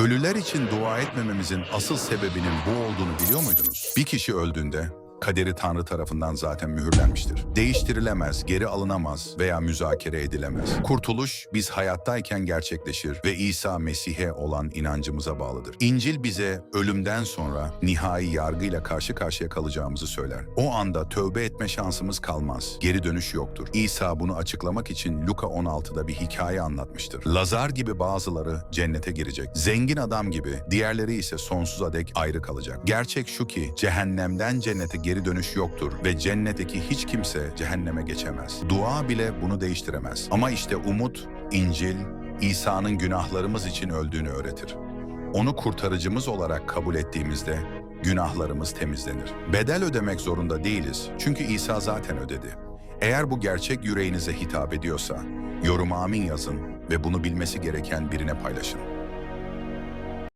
Ölüler için dua etmememizin asıl sebebinin bu olduğunu biliyor muydunuz? Bir kişi öldüğünde kaderi Tanrı tarafından zaten mühürlenmiştir. Değiştirilemez, geri alınamaz veya müzakere edilemez. Kurtuluş biz hayattayken gerçekleşir ve İsa Mesih'e olan inancımıza bağlıdır. İncil bize ölümden sonra nihai yargıyla karşı karşıya kalacağımızı söyler. O anda tövbe etme şansımız kalmaz. Geri dönüş yoktur. İsa bunu açıklamak için Luka 16'da bir hikaye anlatmıştır. Lazar gibi bazıları cennete girecek. Zengin adam gibi diğerleri ise sonsuza dek ayrı kalacak. Gerçek şu ki cehennemden cennete geri dönüş yoktur ve cennetteki hiç kimse cehenneme geçemez. Dua bile bunu değiştiremez. Ama işte umut, İncil, İsa'nın günahlarımız için öldüğünü öğretir. Onu kurtarıcımız olarak kabul ettiğimizde günahlarımız temizlenir. Bedel ödemek zorunda değiliz çünkü İsa zaten ödedi. Eğer bu gerçek yüreğinize hitap ediyorsa yorum amin yazın ve bunu bilmesi gereken birine paylaşın.